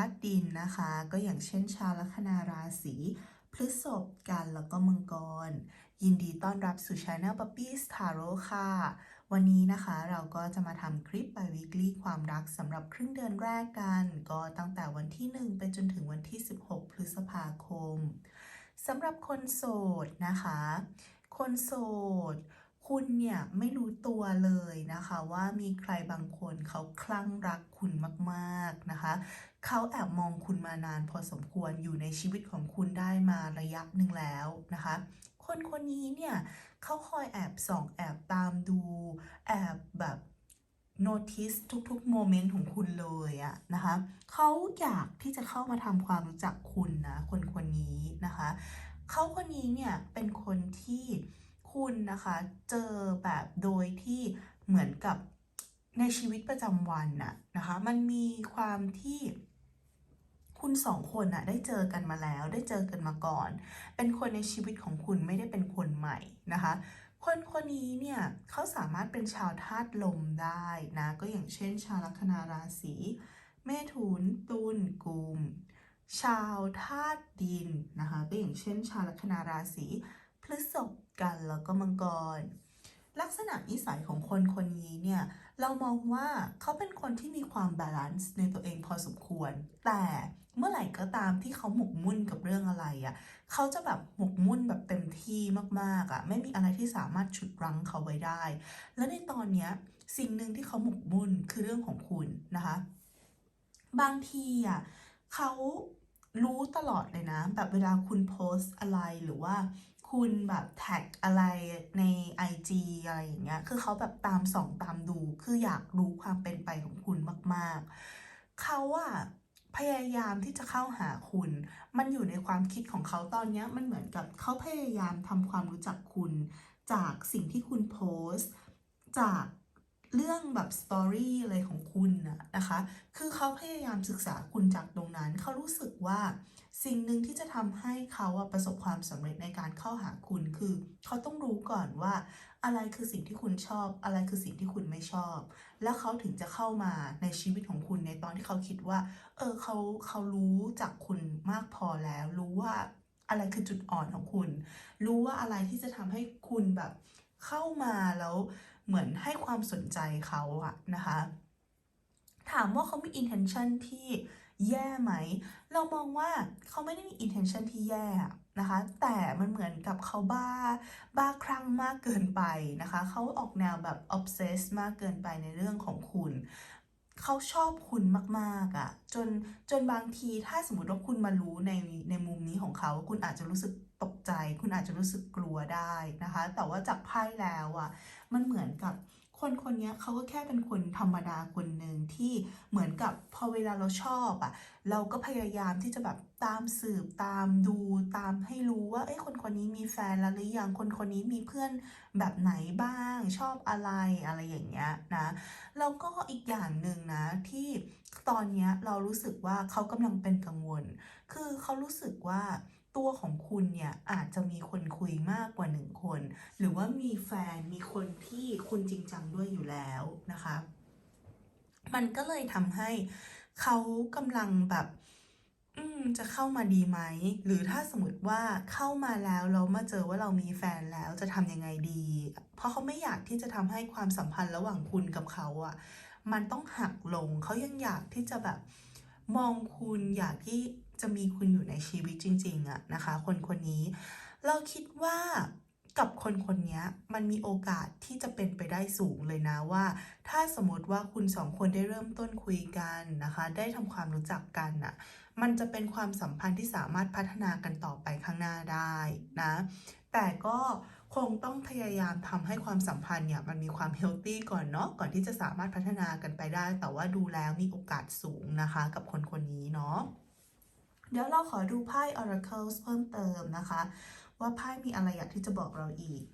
าตุดินนะคะ ก็อย่างเช่นชาวลัคนาราศีพฤษภกันแล้วก็มังกร ยินดีต้อนรับสู่ช anel Puppies Tarot ค่ะ วันนี้นะคะเราก็จะมาทำคลิป by weekly ความรักสำหรับครึ่งเดือนแรกกัน ก็ตั้งแต่วันที่ 1 ไปจนถึงวันที่ 16 พฤษภาคมสำหรับคนโสดนะคะ คนโสด คุณเนี่ยไม่รู้ตัวเลยนะคะ ว่ามีใครบางคนเขาคลั่งรักคุณมากๆนะคะ เขาแอบมองคุณมานานพอสมควรอยู่ในชีวิตของคุณได้มาระยะหนึ่งแล้วนะคะ คนคนนี้เนี่ยเขาคอยแอบส่องแอบตามดู แอบแบบ notice ทุกๆโมเมนต์ของคุณเลยอะนะคะเขาอยากที่จะเข้ามาทำความรู้จักคุณนะคนคนนี้นะคะเขาคนนี้เนี่ยเป็นคนที่คุณนะคะเจอแบบโดยที่เหมือนกับในชีวิตประจำวันน่ะนะคะ มันมีความที่ คุณสองคนน่ะได้เจอกันมาแล้ว ได้เจอกันมาก่อน เป็นคนในชีวิตของคุณไม่ได้เป็นคนใหม่นะคะ คนคนนี้เนี่ยเขาสามารถเป็นชาวธาตุลมได้นะก็อย่างเช่น ชาวลัคนาราศีเมถุนตุลกุมชาวธาตุดินนะคะก็อย่างเช่น ชาวลัคนาราศีพฤษภกันแล้วก็มังกร ลักษณะนิสัยของคนคนนี้เนี่ยเรามองว่าเขาเป็นคนที่มีความบาลานซ์ในตัวเองพอสมควร แต่ เมื่อไหร่ก็ตามที่เขาหมกมุ่นกับเรื่องอะไรอะ่ะ เขาจะแบบหมกมุ่นแบบเต็มที่มากๆอะ่ะ ไม่มีอะไรที่สามารถฉุดรั้งเขาไว้ได้ และในตอนเนี้ยสิ่งหนึ่งที่เขาหมกมุ่นคือเรื่องของคุณนะคะ บางทีอะเขารู้ตลอดเลยนะ แบบเวลาคุณโพสต์อะไรหรือว่าคุณแบบแท็กอะไรใน IG อะไรอย่างเงี้ย คือเขาแบบตามส่องตามดู คืออยากรู้ความเป็นไปของคุณมาก ๆ เขาอะ พยายามที่จะเข้าหาคุณ มันอยู่ในความคิดของเขาตอนนี้มันเหมือนกับเขาพยายามทำความรู้จักคุณ จากสิ่งที่คุณโพสต์ จากเรื่องแบบสตอรี่อะไรของคุณนะนะคะ คือเขาพยายามศึกษาคุณจากตรงนั้น เขารู้สึกว่าสิ่งหนึ่งที่จะทำให้เขาประสบความสำเร็จในการเข้าหาคุณ คือ เขาต้องรู้ก่อนว่า อะไรคือสิ่งที่คุณชอบ อะไรคือสิ่งที่คุณไม่ชอบ แล้วเขาถึงจะเข้ามาในชีวิตของคุณในตอนที่เขาคิดว่า เออเขาเขารู้จากคุณมากพอแล้ว รู้ว่าอะไรคือจุดอ่อนของคุณ รู้ว่าอะไรที่จะทำให้คุณแบบเข้ามาแล้วเหมือนให้ความสนใจเขาอะนะคะ ถามว่าเขามี intention ที่แย่ไหม เรามองว่าเขาไม่ได้มี intention ที่แย่ นะคะแต่มันเหมือนกับเขาบ้าบ้าคลั่งมากเกินไปนะคะเขาออกแนวแบบ obsess มากเกินไปในเรื่องของคุณเขาชอบคุณมากๆอะ่ะจนจนบางทีถ้าสมมติว่าคุณมารู้ในในมุมนี้ของเขา คุณอาจจะรู้สึกตกใจ คุณอาจจะรู้สึกกลัวได้นะคะ แต่ว่าจากไพ่แล้วอะ่ะมันเหมือนกับ คนคนนี้เขาก็แค่เป็นคนธรรมดาคนหนึ่งที่เหมือนกับพอเวลาเราชอบอะ่ะเราก็พยายามที่จะแบบตามสืบตามดูตามให้รู้ว่าเอ้ยคนคนนี้มีแฟนแล้วหรือยังคนคนนี้มีเพื่อนแบบไหนบ้างชอบอะไรอะไรอย่างเงี้ยนะแล้วก็อีกอย่างหนึ่งนะที่ตอนเนี้ยเรารู้สึกว่าเขากำลังเป็นกังวล คือเขารู้สึกว่า ตัวของคุณเนี่ยอาจจะมีคนคุยมากกว่าหนึ่งคน หรือว่ามีแฟนมีคนที่คุณจริงจังด้วยอยู่แล้วนะคะ มันก็เลยทำให้เขากำลังแบบอืจะเข้ามาดีไหม หรือถ้าสมมติว่าเข้ามาแล้วเรามาเจอว่าเรามีแฟนแล้วจะทำยังไงดี เพราะเขาไม่อยากที่จะทำให้ความสัมพันธ์ระหว่างคุณกับเขาอะ่ะ มันต้องหักลงเขายังอยากที่จะแบบมองคุณอยากที่ จะมีคุณอยู่ในชีวิตจริงๆอะนะคะ คนคนนี้ เราคิดว่ากับคนคนนี้มันมีโอกาสที่จะเป็นไปได้สูงเลยนะว่า ถ้าสมมติว่าคุณสองคนได้เริ่มต้นคุยกันนะคะ ได้ทำความรู้จักกันน่ะ มันจะเป็นความสัมพันธ์ที่สามารถพัฒนากันต่อไปข้างหน้าได้นะ แต่ก็คงต้องพยายามทำให้ความสัมพันธ์เนี่ยมันมีความเฮลตี้ก่อนเนาะก่อนที่จะสามารถพัฒนากันไปได้ แต่ว่าดูแล้วมีโอกาสสูงนะคะ กับคนคนนี้เนาะ เดี๋ยวเราขอดูไพ่ Oracle เพิ่มเติมนะคะ ว่าไพ่มีอะไรอยากที่จะบอกเราอีก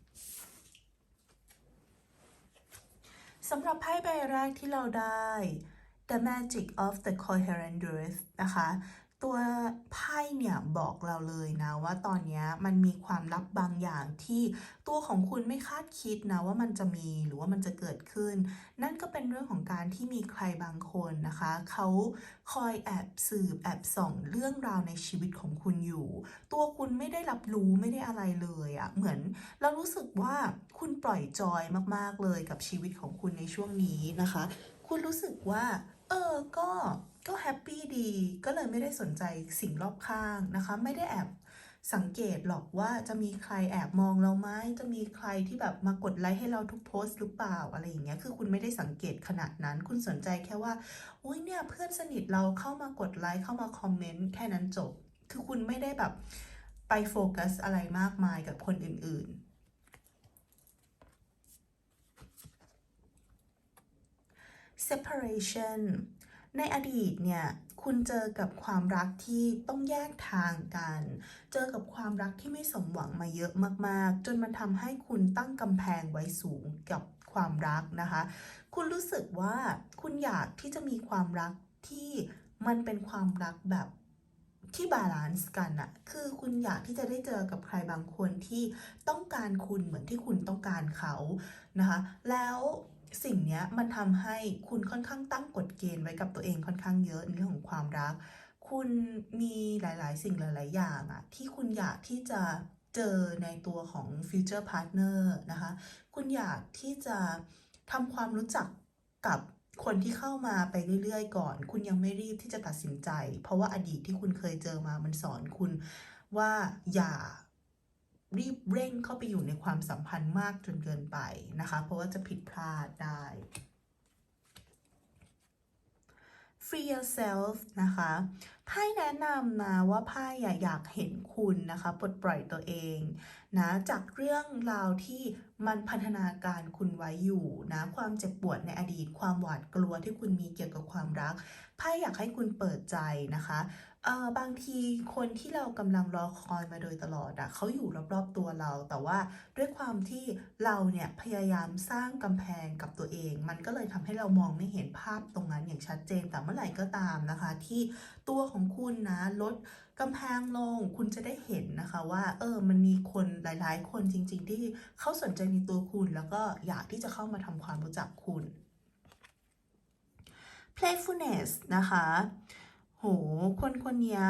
สำหรับไพ่ใบแรกที่เราได้ The Magic of the Coherent Truth นะคะ ตัวไพ่เนี่ยบอกเราเลยนะว่าตอนนี้มันมีความลับบางอย่างที่ตัวของคุณไม่คาดคิดนะว่ามันจะมีหรือว่ามันจะเกิดขึ้น นั่นก็เป็นเรื่องของการที่มีใครบางคนนะคะ เขาคอยแอบสืบแอบส่องเรื่องราวในชีวิตของคุณอยู่ ตัวคุณไม่ได้รับรู้ไม่ได้อะไรเลยอะเหมือนเรารู้สึกว่าคุณปล่อยจอยมากๆเลยกับชีวิตของคุณในช่วงนี้นะคะ คุณรู้สึกว่า เออ ก็ ก็แฮปปี้ดี ก็เลยไม่ได้สนใจสิ่งรอบข้างนะคะ ไม่ได้แอบสังเกตหรอกว่าจะมีใครแอบมองเราไหม จะมีใครที่แบบมากดไลค์ให้เราทุกโพสต์หรือเปล่าอะไรอย่างเงี้ย คือคุณไม่ได้สังเกตขนาดนั้น คุณสนใจแค่ว่า อุ้ยเนี่ยเพื่อนสนิทเราเข้ามากดไลค์เข้ามาคอมเมนต์แค่นั้นจบ คือคุณไม่ได้แบบไปโฟกัสอะไรมากมายกับคนอื่น ๆ separation ในอดีตเนี่ยคุณเจอกับความรักที่ต้องแยกทางกัน เจอกับความรักที่ไม่สมหวังมาเยอะมากๆ จนมันทำให้คุณตั้งกำแพงไว้สูงกับความรักนะคะ คุณรู้สึกว่าคุณอยากที่จะมีความรักที่มันเป็นความรักแบบที่บาลานซ์กันอะคือคุณอยากที่จะได้เจอกับใครบางคนที่ต้องการคุณเหมือนที่คุณต้องการเขานะคะ แล้ว สิ่งนี้มันทำให้คุณค่อนข้างตั้งกฎเกณฑ์ไว้กับตัวเองค่อนข้างเยอะในเรื่องของความรัก คุณมีหลาย ๆ สิ่งหลาย ๆ อย่างอะที่คุณอยากที่จะเจอในตัวของ future partner นะคะ คุณอยากที่จะทำความรู้จักกับคนที่เข้ามาไปเรื่อย ๆ ก่อน คุณยังไม่รีบที่จะตัดสินใจ เพราะว่าอดีตที่คุณเคยเจอมามันสอนคุณว่าอย่า รีบเร่งเข้าไปอยู่ในความสัมพันธ์มากจนเกินไปนะคะ เพราะว่าจะผิดพลาดได้ free yourself นะคะไพ่แนะนำนะว่าไพ่อะอยากเห็นคุณนะคะปลดปล่อยตัวเองนะจากเรื่องราวที่มันพันนาการคุณไว้อยู่นะความเจ็บปวดในอดีตความหวาดกลัวที่คุณมีเกี่ยวกับความรักไพ่อยากให้คุณเปิดใจนะคะ เออบางทีคนที่เรากำลังรอคอยมาโดยตลอดอะเขาอยู่รอบๆตัวเรา แต่ว่าด้วยความที่เราเนี่ยพยายามสร้างกำแพงกับตัวเอง มันก็เลยทำให้เรามองไม่เห็นภาพตรงนั้นอย่างชัดเจนแต่เมื่อไหร่ก็ตามนะคะ ที่ตัวของคุณนะลดกำแพงลงคุณจะได้เห็นนะคะว่า เออมันมีคนหลายๆ คนจริง ๆ ที่เขาสนใจในตัวคุณ แล้วก็อยากที่จะเข้ามาทำความรู้จักคุณ playfulness นะคะ โห คนคนนี้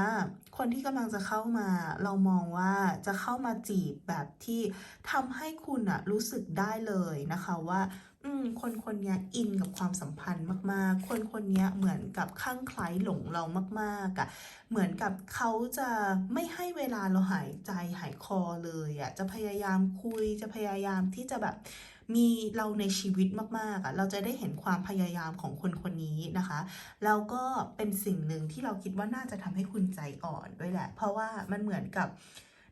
คนที่กำลังจะเข้ามา เรามองว่าจะเข้ามาจีบแบบที่ทำให้คุณอะรู้สึกได้เลยนะคะว่า อืม คนคนนี้อินกับความสัมพันธ์มาก ๆ คนคนนี้เหมือนกับคลั่งไคล้หลงเรามากๆอะเหมือนกับเขาจะไม่ให้เวลาเราหายใจหายคอเลยอะจะพยายามคุยจะพยายามที่จะแบบ มีเราในชีวิตมากๆอะเราจะได้เห็นความพยายามของคนคนนี้นะคะแล้วก็เป็นสิ่งหนึ่งที่เราคิดว่าน่าจะทำให้คุณใจอ่อนด้วยแหละ เพราะว่ามันเหมือนกับ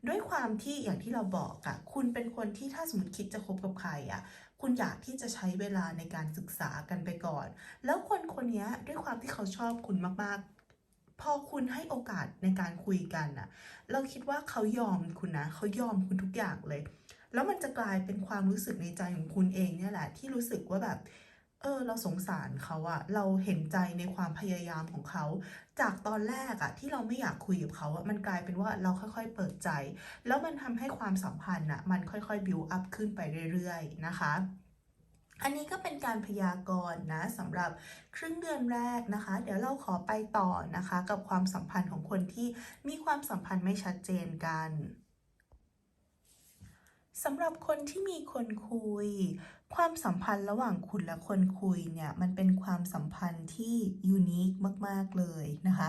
ด้วยความที่อย่างที่เราบอกอะคุณเป็นคนที่ถ้าสมมติคิดจะคบกับใครอะคุณอยากที่จะใช้เวลาในการศึกษากันไปก่อน แล้วคนคนนี้ด้วยความที่เขาชอบคุณมากๆ พอคุณให้โอกาสในการคุยกันอะเราคิดว่าเขายอมคุณนะ เขายอมคุณทุกอย่างเลย แล้วมันจะกลายเป็นความรู้สึกในใจของคุณเองเนี่ยแหละ ที่รู้สึกว่าแบบ เออ เราสงสารเขาอะเราเห็นใจในความพยายามของเขา จากตอนแรกอะที่เราไม่อยากคุยกับเขาอะมันกลายเป็นว่าเราค่อยๆเปิดใจ แล้วมันทำให้ความสัมพันธ์อะมันค่อยๆบิวอัพขึ้นไปเรื่อยๆนะคะอันนี้ก็เป็นการพยากรณ์นะสำหรับครึ่งเดือนแรกนะคะ เดี๋ยวเราขอไปต่อนะคะ กับความสัมพันธ์ของคนที่มีความสัมพันธ์ไม่ชัดเจนกัน สำหรับคนที่มีคนคุย ความสัมพันธ์ระหว่างคุณและคนคุยเนี่ยมันเป็นความสัมพันธ์ที่ยูนิคมาก ๆ เลยนะคะ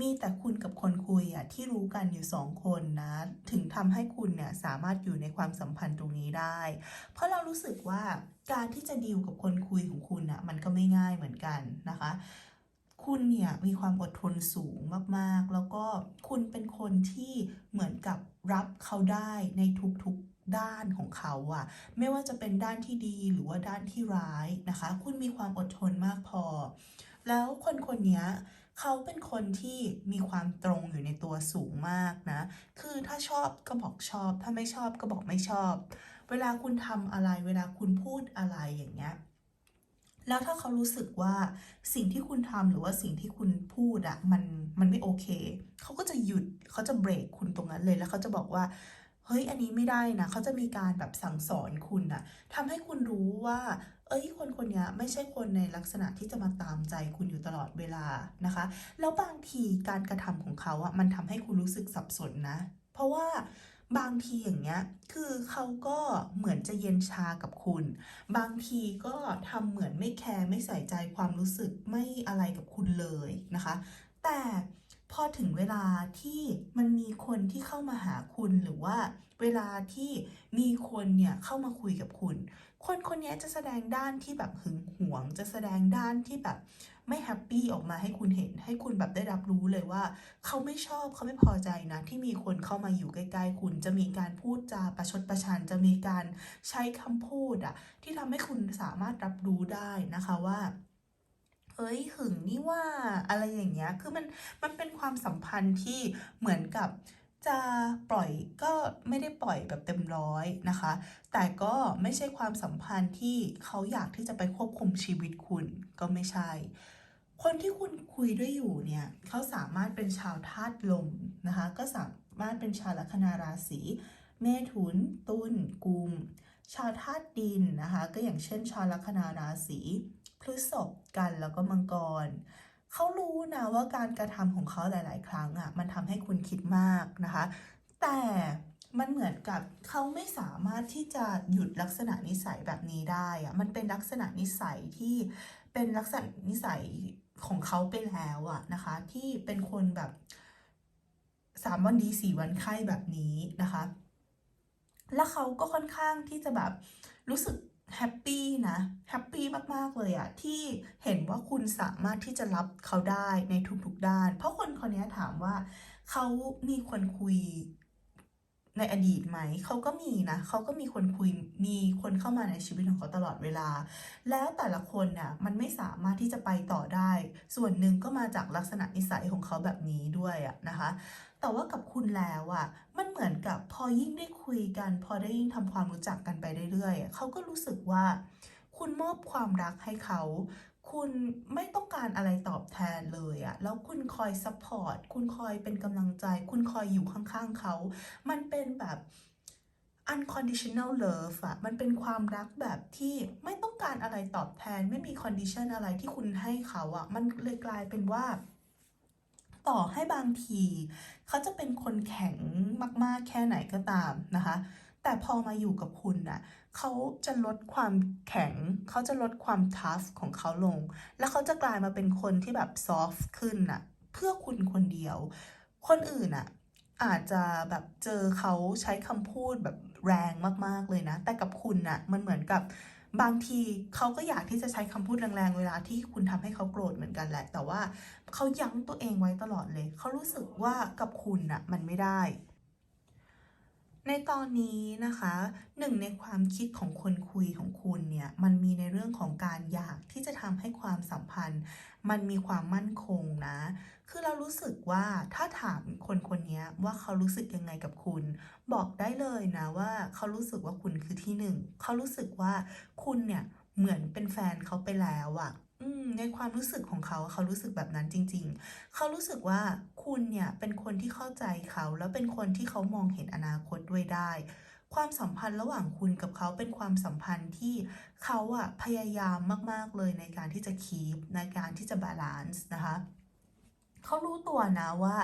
มีแต่คุณกับคนคุยอะที่รู้กันอยู่สองคนนะถึงทำให้คุณเนี่ยสามารถอยู่ในความสัมพันธ์ตรงนี้ได้ เพราะเรารู้สึกว่าการที่จะดีลกับคนคุยของคุณอะมันก็ไม่ง่ายเหมือนกันนะคะคุณเนี่ยมีความอดทนสูงมากๆ แล้วก็คุณเป็นคนที่เหมือนกับรับเขาได้ในทุกๆ ด้านของเขาอะไม่ว่าจะเป็นด้านที่ดีหรือว่าด้านที่ร้ายนะคะ คุณมีความอดทนมากพอ แล้วคนคนนี้เขาเป็นคนที่มีความตรงอยู่ในตัวสูงมากนะ คือถ้าชอบก็บอกชอบ ถ้าไม่ชอบก็บอกไม่ชอบ เวลาคุณทำอะไร เวลาคุณพูดอะไรอย่างเงี้ยแล้วถ้าเขารู้สึกว่าสิ่งที่คุณทำหรือว่าสิ่งที่คุณพูดอะมันมันไม่โอเค เขาก็จะหยุดเขาจะเบรกคุณตรงนั้นเลยแล้วเขาจะบอกว่า เฮ้ยอันนี้ไม่ได้นะเขาจะมีการแบบสั่งสอนคุณอะทำให้คุณรู้ว่า เอ้ยคนคนนี้ไม่ใช่คนในลักษณะที่จะมาตามใจคุณอยู่ตลอดเวลานะคะ แล้วบางทีการกระทำของเขาอะมันทำให้คุณรู้สึกสับสนนะ เพราะว่าบางทีอย่างเงี้ย คือเขาก็เหมือนจะเย็นชากับคุณ บางทีก็ทำเหมือนไม่แคร์ไม่ใส่ใจความรู้สึกไม่อะไรกับคุณเลยนะคะ แต่ พอถึงเวลาที่มันมีคนที่เข้ามาหาคุณหรือว่าเวลาที่มีคนเนี่ยเข้ามาคุยกับคุณ คนคนนี้จะแสดงด้านที่แบบหึงหวง จะแสดงด้านที่แบบไม่แฮปปี้ออกมาให้คุณเห็น ให้คุณแบบได้รับรู้เลยว่า เขาไม่ชอบเขาไม่พอใจนะ ที่มีคนเข้ามาอยู่ใกล้ๆคุณ จะมีการพูดจาประชดประชัน จะมีการใช้คำพูดอะที่ทำให้คุณสามารถรับรู้ได้นะคะว่า เฮ้ยหึงนี่ว่าอะไรอย่างเงี้ยคือมันมันเป็นความสัมพันธ์ที่เหมือนกับจะปล่อยก็ไม่ได้ปล่อยแบบเต็มร้อยนะคะ แต่ก็ไม่ใช่ความสัมพันธ์ที่เขาอยากที่จะไปควบคุมชีวิตคุณก็ไม่ใช่ คนที่คุณคุยด้วยอยู่เนี่ยเขาสามารถเป็นชาวธาตุลมนะคะ ก็สามารถเป็นชาวลัคนาราศีเมถุน ตุลกุม ชาวธาตุดินนะคะ ก็อย่างเช่นชาวลัคนาราศี พฤษภกันแล้วก็มังกรเขารู้นะว่าการกระทำของเขาหลาย ๆ ครั้งอะมันทำให้คุณคิดมากนะคะ แต่มันเหมือนกับเขาไม่สามารถที่จะหยุดลักษณะนิสัยแบบนี้ได้อะมันเป็นลักษณะนิสัยที่เป็นลักษณะนิสัยของเขาไปแล้วอะนะคะ ที่เป็นคนแบบสามวันดีสี่วันไข้แบบนี้นะคะ แล้วเขาก็ค่อนข้างที่จะแบบรู้สึก แฮปปี้นะแฮปปี้มาก ๆ เลยอะที่เห็นว่าคุณสามารถที่จะรับเขาได้ในทุกๆด้าน เพราะคนคนนี้ถามว่าเขามีคนคุยในอดีตไหม เขาก็มีนะ เขาก็มีคนคุย มีคนเข้ามาในชีวิตของเขาตลอดเวลา แล้วแต่ละคนน่ะ มันไม่สามารถที่จะไปต่อได้ ส่วนหนึ่งก็มาจากลักษณะนิสัยของเขาแบบนี้ด้วยอะนะคะ แต่ว่ากับคุณแล้วอะมันเหมือนกับพอยิ่งได้คุยกัน พอได้ยิ่งทำความรู้จักกันไปเรื่อยๆอะเขาก็รู้สึกว่า คุณมอบความรักให้เขา คุณไม่ต้องการอะไรตอบแทนเลยอะแล้วคุณคอยซัพพอร์ตคุณคอยเป็นกำลังใจ คุณคอยอยู่ข้างๆเขา มันเป็นแบบ unconditional love อะมันเป็นความรักแบบที่ไม่ต้องการอะไรตอบแทน ไม่มี condition อะไรที่คุณให้เขาอะมันเลยกลายเป็นว่า ต่อให้บางที เขาจะเป็นคนแข็งมากๆแค่ไหนก็ตามนะคะ แต่พอมาอยู่กับคุณน่ะเขาจะลดความแข็ง เขาจะลดความทัฟของเขาลง แล้วเขาจะกลายมาเป็นคนที่แบบซอฟต์ขึ้นน่ะเพื่อคุณคนเดียว คนอื่นน่ะอาจจะแบบเจอเขาใช้คำพูดแบบแรงมากๆเลยนะ แต่กับคุณน่ะมันเหมือนกับ บางทีเขาก็อยากที่จะใช้คำพูดแรงๆ เวลาที่คุณทำให้เขาโกรธเหมือนกันแหละ แต่ว่าเขายั้งตัวเองไว้ตลอดเลย เขารู้สึกว่ากับคุณน่ะมันไม่ได้ ในตอนนี้นะคะหนึ่งในความคิดของคนคุยของคุณเนี่ยมันมีในเรื่องของการอยากที่จะทำให้ความสัมพันธ์ มันมีความมั่นคงนะ คือเรารู้สึกว่าถ้าถามคนคนนี้ว่าเขารู้สึกยังไงกับคุณ บอกได้เลยนะว่าเขารู้สึกว่าคุณคือที่หนึ่งเขารู้สึกว่าคุณเนี่ยเหมือนเป็นแฟนเขาไปแล้วอะในความรู้สึกของเขาเขารู้สึกแบบนั้นจริง ๆ เขารู้สึกว่าคุณเนี่ยเป็นคนที่เข้าใจเขา แล้วเป็นคนที่เขามองเห็นอนาคตด้วยได้ ความสัมพันธ์ระหว่างคุณกับเขาเป็นความสัมพันธ์ที่เขาอะพยายามมากๆเลยในการที่จะคีปในการที่จะบาลานซ์นะคะ เขารู้ตัวนะว่า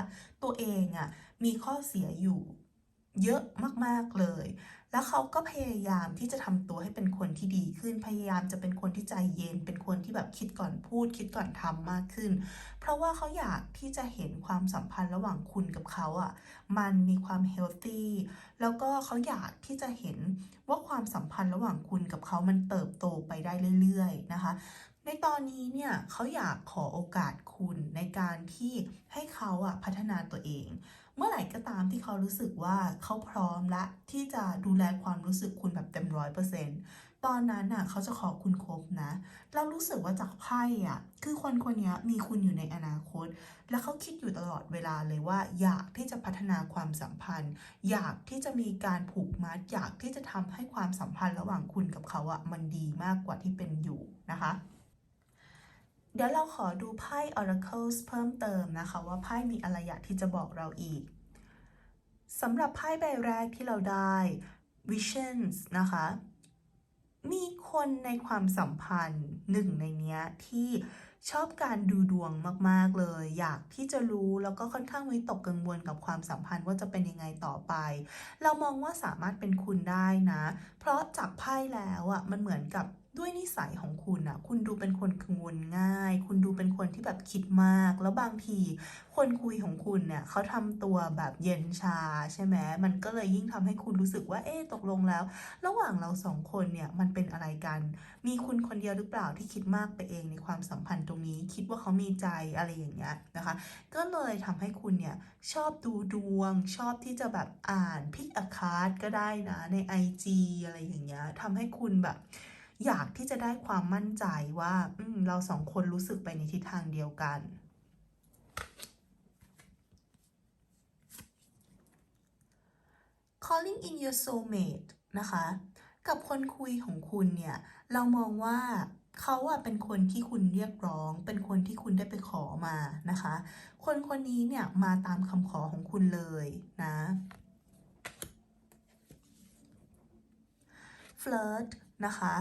ตัวเองอะมีข้อเสียอยู่เยอะมากๆเลย แล้วเขาก็พยายามที่จะทำตัวให้เป็นคนที่ดีขึ้น พยายามจะเป็นคนที่ใจเย็น เป็นคนที่แบบคิดก่อนพูด คิดก่อนทำมากขึ้น เพราะว่าเขาอยากที่จะเห็นความสัมพันธ์ระหว่างคุณกับเขาอะ มันมีความเฮลตี้ แล้วก็เขาอยากที่จะเห็นว่าความสัมพันธ์ระหว่างคุณกับเขามันเติบโตไปได้เรื่อย ๆ นะคะ ในตอนนี้เนี่ยเขาอยากขอโอกาสคุณในการที่ให้เขาอะพัฒนาตัวเอง เมื่อไหร่ก็ตามที่เขารู้สึกว่าเขาพร้อมละที่จะดูแลความรู้สึกคุณแบบเต็มร้อยเปอร์เซ็นต์ตอนนั้นน่ะเขาจะขอคุณครบนะ เรารู้สึกว่าจากไพ่อะคือคนคนนี้มีคุณอยู่ในอนาคต แล้วเขาคิดอยู่ตลอดเวลาเลยว่า อยากที่จะพัฒนาความสัมพันธ์ อยากที่จะมีการผูกมัดอยากที่จะทำให้ความสัมพันธ์ระหว่างคุณกับเขาอะมันดีมากกว่าที่เป็นอยู่นะคะ เดี๋ยวเราขอดูไพ่ Oracles เพิ่มเติมนะคะ ว่าไพ่มีอะไรอยากที่จะบอกเราอีกสำหรับไพ่ใบแรกที่เราได้ Visions นะคะ มีคนในความสัมพันธ์หนึ่งในเนี้ยที่ชอบการดูดวงมาก ๆ เลย อยากที่จะรู้แล้วก็ค่อนข้างวิตกกังวลกับความสัมพันธ์ว่าจะเป็นยังไงต่อไป เรามองว่าสามารถเป็นคุณได้นะ เพราะจากไพ่แล้วอะมันเหมือนกับ ด้วยนิสัยของคุณอะคุณดูเป็นคนกังวลง่าย คุณดูเป็นคนที่แบบคิดมาก แล้วบางที คนคุยของคุณเนี่ยเขาทำตัวแบบเย็นชาใช่ไหมมันก็เลยยิ่งทำให้คุณรู้สึกว่าเอ๊ะตกลงแล้ว ระหว่างเราสองคนเนี่ยมันเป็นอะไรกัน มีคุณคนเดียวหรือเปล่าที่คิดมากไปเองในความสัมพันธ์ตรงนี้ คิดว่าเขามีใจอะไรอย่างเงี้ยนะคะ ก็เลยทำให้คุณเนี่ยชอบดูดวง ชอบที่จะแบบอ่านพิกอคาร์ดก็ได้นะใน IG อะไรอย่างเงี้ยทำให้คุณแบบ อยากที่จะได้ความมั่นใจว่าอืเราสองคนรู้สึกไปในทิศทางเดียวกัน calling in your soulmate นะคะ กับคนคุยของคุณเนี่ย เรามองว่าเขาอะเป็นคนที่คุณเรียกร้อง เป็นคนที่คุณได้ไปขอมานะคะ คนคนนี้เนี่ยมาตามคำขอของคุณเลยนะ flirt นะคะ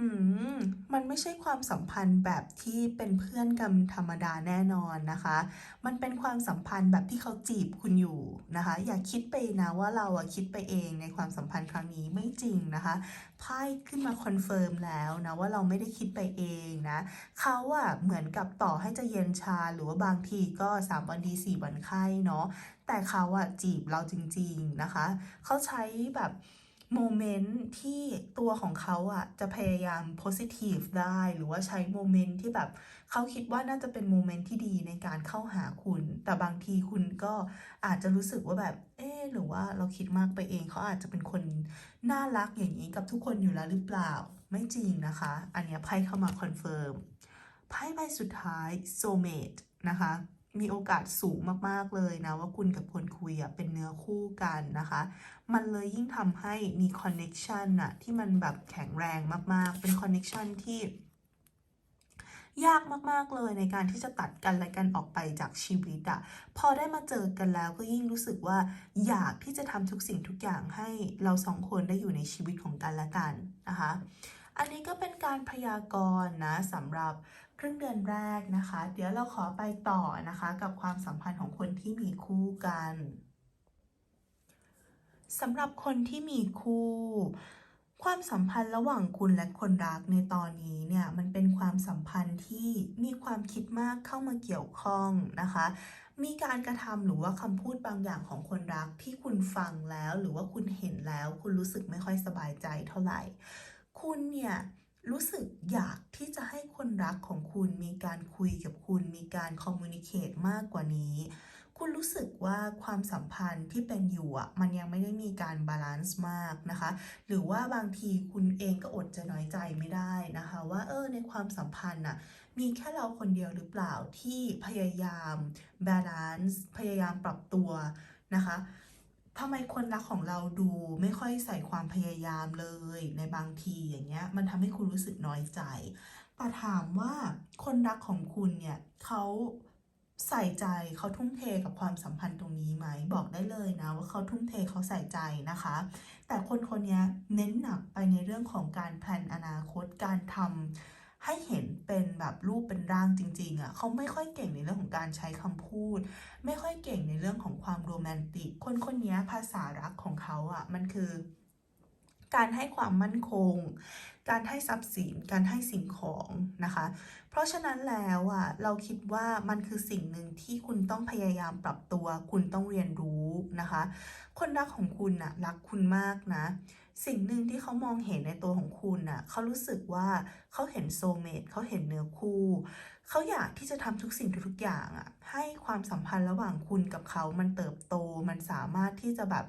อืม มันไม่ใช่ความสัมพันธ์แบบที่เป็นเพื่อนกันธรรมดาแน่นอนนะคะ มันเป็นความสัมพันธ์แบบที่เขาจีบคุณอยู่นะคะ อย่าคิดไปนะว่าเราอะคิดไปเองในความสัมพันธ์ครั้งนี้ไม่จริงนะคะไพ่ขึ้นมาคอนเฟิร์มแล้วนะว่าเราไม่ได้คิดไปเองนะเขาอะเหมือนกับต่อให้จะเย็นชาหรือว่าบางทีก็สามวันดีสี่วันไข้เนาะแต่เขาอะจีบเราจริง ๆนะคะ เขาใช้แบบ โมเมนต์ที่ตัวของเขาอะจะพยายาม positive ได้หรือว่าใช้โมเมนต์ที่แบบเขาคิดว่าน่าจะเป็นโมเมนต์ที่ดีในการเข้าหาคุณ แต่บางทีคุณก็อาจจะรู้สึกว่าแบบ เอ๊หรือว่าเราคิดมากไปเองเขาอาจจะเป็นคนน่ารักอย่างนี้กับทุกคนอยู่แล้วหรือเปล่าไม่จริงนะคะ อันนี้ไพ่เข้ามาคอนเฟิร์มไพ่ใบสุดท้าย soulmate นะคะ มีโอกาสสูงมากๆเลยนะว่าคุณกับคนคุยอะเป็นเนื้อคู่กันนะคะ มันเลยยิ่งทำให้มีคอนเน็ชันอะที่มันแบบแข็งแรงมากๆ เป็นคอนเน็ชันที่ยากมากๆเลยในการที่จะตัดกันและกันออกไปจากชีวิตอะพอได้มาเจอกันแล้วก็ยิ่งรู้สึกว่า อยากที่จะทำทุกสิ่งทุกอย่างให้เราสองคนได้อยู่ในชีวิตของกันและกันนะคะ อันนี้ก็เป็นการพยากรณ์นะสำหรับ ครึ่งเดือนแรกนะคะ เดี๋ยวเราขอไปต่อนะคะ กับความสัมพันธ์ของคนที่มีคู่กันสำหรับคนที่มีคู่ ความสัมพันธ์ระหว่างคุณและคนรักในตอนนี้เนี่ยมันเป็นความสัมพันธ์ที่มีความคิดมากเข้ามาเกี่ยวข้องนะคะ มีการกระทำหรือว่าคำพูดบางอย่างของคนรักที่คุณฟังแล้วหรือว่าคุณเห็นแล้ว คุณรู้สึกไม่ค่อยสบายใจเท่าไหร่ คุณเนี่ย รู้สึกอยากที่จะให้คนรักของคุณมีการคุยกับคุณมีการคอมมูนิเคตมากกว่านี้ คุณรู้สึกว่าความสัมพันธ์ที่เป็นอยู่อะมันยังไม่ได้มีการบาลานซ์มากนะคะ หรือว่าบางทีคุณเองก็อดจะน้อยใจไม่ได้นะคะ ว่าเออในความสัมพันธ์น่ะมีแค่เราคนเดียวหรือเปล่าที่พยายามบาลานซ์พยายามปรับตัวนะคะ ทำไมคนรักของเราดูไม่ค่อยใส่ความพยายามเลยในบางทีอย่างเงี้ย มันทำให้คุณรู้สึกน้อยใจ แต่ถามว่าคนรักของคุณเนี่ยเขาใส่ใจเขาทุ่มเทกับความสัมพันธ์ตรงนี้ไหมบอกได้เลยนะว่าเขาทุ่มเทเขาใส่ใจนะคะ แต่คนคนนี้เน้นหนักไปในเรื่องของการแพลนอนาคตการทำ ให้เห็นเป็นแบบรูปเป็นร่างจริงๆอะ่ะเขาไม่ค่อยเก่งในเรื่องของการใช้คำพูด ไม่ค่อยเก่งในเรื่องของความโรแมนติก คนคนนี้ภาษารักของเขาอะ่ะมันคือ การให้ความมั่นคง การให้ทรัพย์สิน การให้สิ่งของนะคะ เพราะฉะนั้นแล้วอะเราคิดว่ามันคือสิ่งหนึ่งที่คุณต้องพยายามปรับตัว คุณต้องเรียนรู้นะคะ คนรักของคุณน่ะรักคุณมากนะ สิ่งหนึ่งที่เขามองเห็นในตัวของคุณน่ะเขารู้สึกว่าเขาเห็นโซเมตเขาเห็นเนื้อคู่ เขาอยากที่จะทำทุกสิ่งทุกอย่างอะให้ความสัมพันธ์ระหว่างคุณกับเขามันเติบโตมันสามารถที่จะแบบ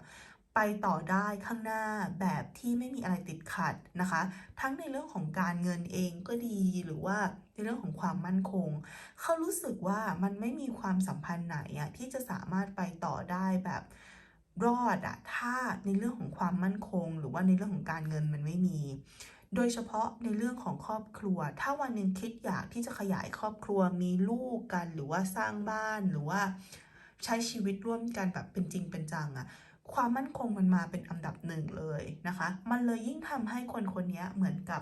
ไปต่อได้ข้างหน้าแบบที่ไม่มีอะไรติดขัดนะคะ ทั้งในเรื่องของการเงินเองก็ดีหรือว่าในเรื่องของความมั่นคง เขารู้สึกว่ามันไม่มีความสัมพันธ์ไหนอะที่จะสามารถไปต่อได้แบบ รอดอะถ้าในเรื่องของความมั่นคง หรือว่าในเรื่องของการเงินมันไม่มี โดยเฉพาะในเรื่องของครอบครัว ถ้าวันหนึ่งคิดอยากที่จะขยายครอบครัวมีลูกกันหรือว่าสร้างบ้านหรือว่าใช้ชีวิตร่วมกันแบบเป็นจริงเป็นจังอะความมั่นคงมันมาเป็นอันดับหนึ่งเลยนะคะ มันเลยยิ่งทำให้คนคนนี้เหมือนกับ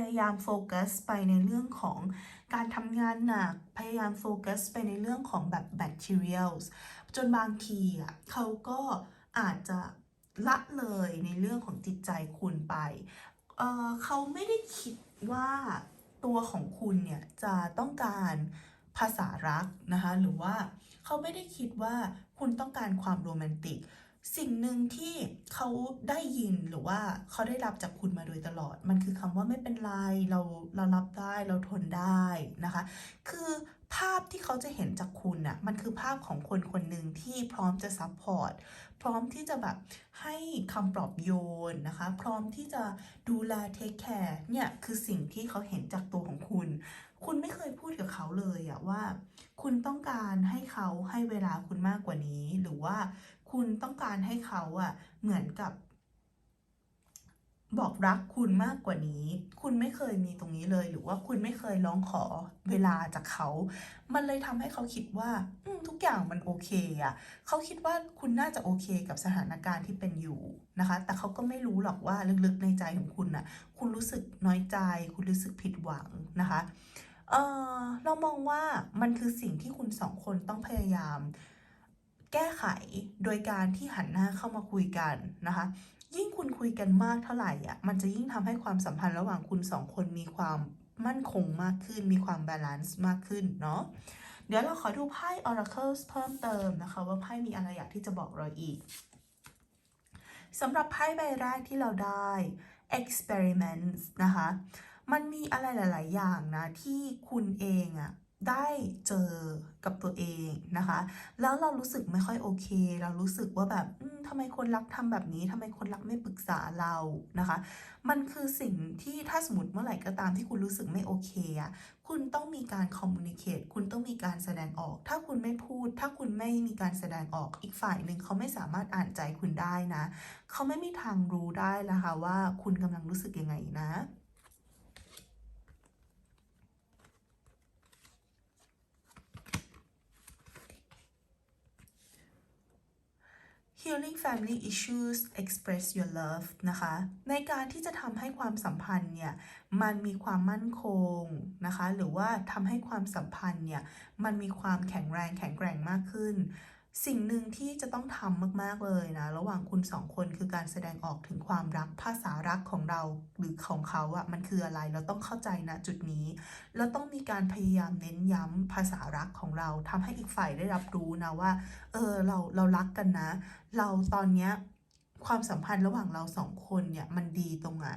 ยายามโฟกัสไปในเรื่องของการทำงานหนัก พยายามโฟกัสไปในเรื่องของแบบ materials จนบางทีอะเขาก็อาจจะละเลยในเรื่องของจิตใจคุณไปเเขาไม่ได้คิดว่าตัวของคุณเนี่ยจะต้องการภาษารักนะคะ หรือว่าเขาไม่ได้คิดว่าคุณต้องการความโรแมนติก สิ่งหนึ่งที่เขาได้ยินหรือว่าเขาได้รับจากคุณมาโดยตลอด มันคือคำว่าไม่เป็นไรเราเรารับได้เราทนได้นะคะ คือภาพที่เขาจะเห็นจากคุณน่ะมันคือภาพของคนคนหนึ่งที่พร้อมจะซัพพอร์ตพร้อมที่จะแบบให้คำปลอบโยนนะคะ พร้อมที่จะดูแลเทคแคร์เนี่ยคือสิ่งที่เขาเห็นจากตัวของคุณ คุณไม่เคยพูดกับเขาเลยอะว่า คุณต้องการให้เขาให้เวลาคุณมากกว่านี้ หรือว่า คุณต้องการให้เขาอะเหมือนกับ บอกรักคุณมากกว่านี้ คุณไม่เคยมีตรงนี้เลยหรือว่าคุณไม่เคยร้องขอเวลาจากเขา มันเลยทำให้เขาคิดว่าอืทุกอย่างมันโอเคอะเขาคิดว่าคุณน่าจะโอเคกับสถานการณ์ที่เป็นอยู่นะคะ แต่เขาก็ไม่รู้หรอกว่าลึกๆในใจของคุณน่ะคุณรู้สึกน้อยใจ คุณรู้สึกผิดหวังนะคะเออเรามองว่ามันคือสิ่งที่คุณสองคนต้องพยายาม แก้ไขโดยการที่หันหน้าเข้ามาคุยกันนะคะ ยิ่งคุณคุยกันมากเท่าไหร่อะมันจะยิ่งทำให้ความสัมพันธ์ระหว่างคุณสองคนมีความมั่นคงมากขึ้น มีความบาลานซ์มากขึ้นเนาะเดี๋ยวเราขอดูไพ่ Oracles เพิ่มเติมนะคะ ว่าไพ่มีอะไรอยากที่จะบอกเราอีกสำหรับไพ่ใบแรกที่เราได้ experiments นะคะ มันมีอะไรหลาย ๆ อย่างนะ ที่คุณเองอะ ได้เจอกับตัวเองนะคะ แล้วเรารู้สึกไม่ค่อยโอเค เรารู้สึกว่าแบบทำไมคนรักทำแบบนี้ทำไมคนรักไม่ปรึกษาเรานะคะ มันคือสิ่งที่ถ้าสมมติเมื่อไหร่ก็ตามที่คุณรู้สึกไม่โอเคอะคุณต้องมีการคอมมูนิเคตคุณต้องมีการแสดงออก ถ้าคุณไม่พูด ถ้าคุณไม่มีการแสดงออกอีกฝ่ายหนึ่งเขาไม่สามารถอ่านใจคุณได้นะ เขาไม่มีทางรู้ได้นะคะว่าคุณกำลังรู้สึกยังไงนะ Healing Family Issues Express Your Love นะคะ ในการที่จะทำให้ความสัมพันธ์เนี่ย มันมีความมั่นคงนะคะ หรือว่าทำให้ความสัมพันธ์เนี่ย มันมีความแข็งแรงแข็งแกร่งมากขึ้น สิ่งหนึ่งที่จะต้องทำมากๆเลยนะ ระหว่างคุณสองคนคือการแสดงออกถึงความรักภาษารักของเราหรือของเขาอะมันคืออะไรเราต้องเข้าใจนะจุดนี้ แล้วต้องมีการพยายามเน้นย้ำภาษารักของเราทำให้อีกฝ่ายได้รับรู้นะว่า เออเราเรารักกันนะ เราตอนเนี้ยความสัมพันธ์ระหว่างเราสองคนเนี่ยมันดีตรงไหน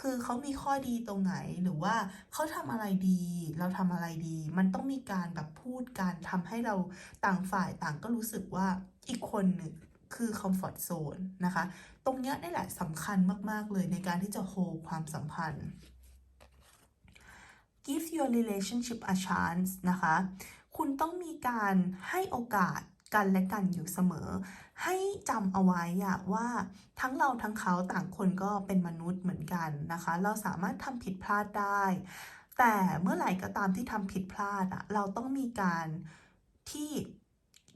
คือเขามีข้อดีตรงไหนหรือว่าเขาทำอะไรดี เราทำอะไรดี มันต้องมีการแบบพูดกันทำให้เราต่างฝ่ายต่างก็รู้สึกว่าอีกคนหนึ่งคือคอมฟอร์ z โซนนะคะ ตรงเนี้ยนี่แหละสำคัญมาก ๆ เลยในการที่จะโฮความสัมพันธ์ give your relationship a chance นะคะ คุณต้องมีการให้โอกาส กันและกันอยู่เสมอ ให้จำเอาไว้อะว่าทั้งเราทั้งเขาต่างคนก็เป็นมนุษย์เหมือนกันนะคะ เราสามารถทำผิดพลาดได้ แต่เมื่อไหร่ก็ตามที่ทำผิดพลาดอะเราต้องมีการที่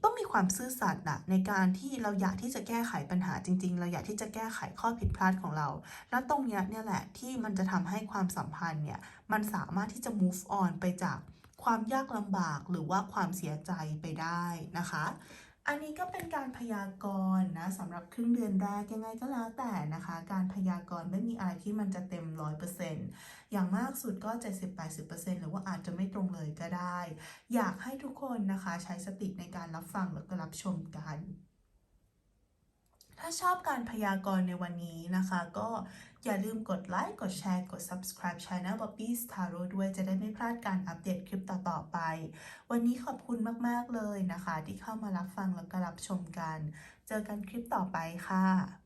ต้องมีความซื่อสัตย์อะในการที่เราอยากที่จะแก้ไขปัญหาจริง ๆ เราอยากที่จะแก้ไขข้อผิดพลาดของเรา แล้วตรงเนี้ยเนี่ยแหละที่มันจะทำให้ความสัมพันธ์เนี่ยมันสามารถที่จะ move on ไปจาก ความยากลำบากหรือว่าความเสียใจไปได้นะคะ อันนี้ก็เป็นการพยากรณ์นะสำหรับครึ่งเดือนแรกยังไงก็แล้วแต่นะคะ การพยากรณ์ไม่มีอะไรที่มันจะเต็มร้อยเปอร์เซ็นต์อย่างมากสุดก็ 70-80%หรือว่าอาจจะไม่ตรงเลยก็ได้ อยากให้ทุกคนนะคะใช้สติในการรับฟังแล้วก็รับชมกัน ถ้าชอบการพยากรณ์ในวันนี้นะคะ ก็อย่าลืมกดไลค์ กดแชร์ กด subscribe Channel Bobby's Tarot ด้วยจะได้ไม่พลาดการอัปเดตคลิปต่อ ๆ ไป วันนี้ขอบคุณมาก ๆ เลยนะคะ ที่เข้ามารับฟังและก็รับชมกัน เจอกันคลิปต่อไปค่ะ